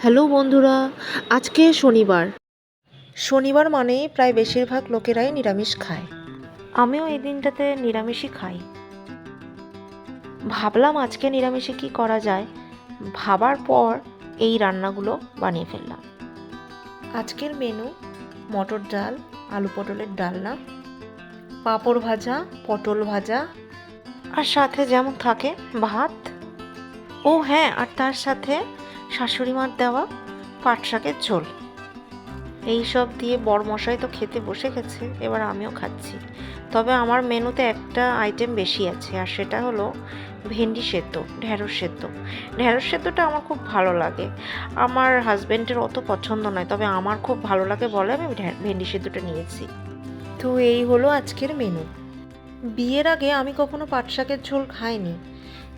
Hello বন্ধুরা আজকে শনিবার। শনিবার মানেই প্রায় বেশিরভাগ লোকেরাই নিরামিষ খায়। আমিও এই দিনটাতে নিরামিষই খাই। ভাবলাম আজকে নিরামিষে কি করা যায়। ভাবার পর এই রান্নাগুলো বানিয়ে ফেললাম। আজকের মেনু মটর ডাল আলু পটলের ডালনা পাঁপড় ভাজা পটল ভাজা। আর সাথে যেমন থাকে ভাত। ও হ্যাঁ আর তার সাথে শাশুড়ি মার দেওয়া পাট শাকের ঝোল। এই সব দিয়ে বড়মশাই তো খেতে বসে গেছে, এবার আমিও খাচ্ছি। তবে আমার মেনুতে একটা আইটেম বেশি আছে, আর সেটা হলো ভেন্ডি সেদ্ধ ঢ্যাঁড়স সেদ্ধ। ঢ্যাঁড়স সেদ্ধটা আমার খুব ভালো লাগে। আমার হাজব্যান্ডের অত পছন্দ নয়, তবে আমার খুব ভালো লাগে বলে আমি ভেন্ডি সেদ্ধটা নিয়েছি। তো এই হলো আজকের মেনু বিয়ের আগে আমি কখনো পাট শাকের ঝোল খাইনি।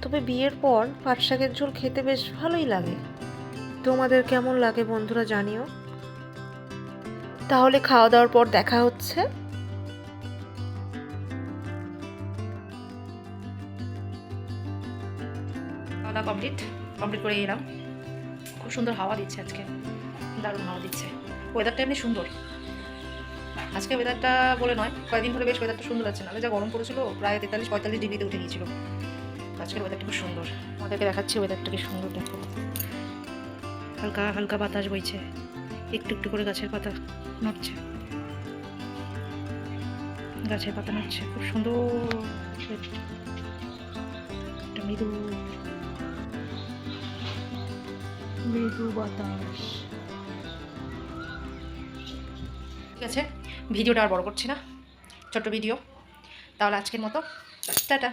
তবে বিয়ের পর পাট শাকের ঝোল খেতে বেশ ভালোই লাগে। তোমাদের কেমন লাগে বন্ধুরা জানিও। তাহলে খাওয়া দাওয়ার পর দেখা হচ্ছে। কমপ্লিট কমপ্লিট করে এলাম। খুব সুন্দর হাওয়া দিচ্ছে আজকে। দারুণ হাওয়া দিচ্ছে। ওয়েদারটা এমনি সুন্দর। আজকে ওয়েদারটা বলে নয়, কয়েকদিন ধরে বেশ ওয়েদারটা সুন্দর আছে নাহলে যা গরম পড়েছিল, প্রায় তেতাল্লিশ পঁয়তাল্লিশ ডিগ্রিতে উঠে গিয়েছিল। আজকের ওয়েদারটা খুব সুন্দর। আমাদেরকে দেখাচ্ছে ওয়েদারটা কি সুন্দর দেখো। হালকা হালকা বাতাস বইছে। একটু একটু করে গাছের পাতা নড়ছে। গাছের পাতা নড়ছে, খুব সুন্দর। মৃদু মৃদু বাতাস। ঠিক আছে, ভিডিওটা আর বড় করছি না। ছোট্ট ভিডিও। তাহলে আজকের মতো, টাটা।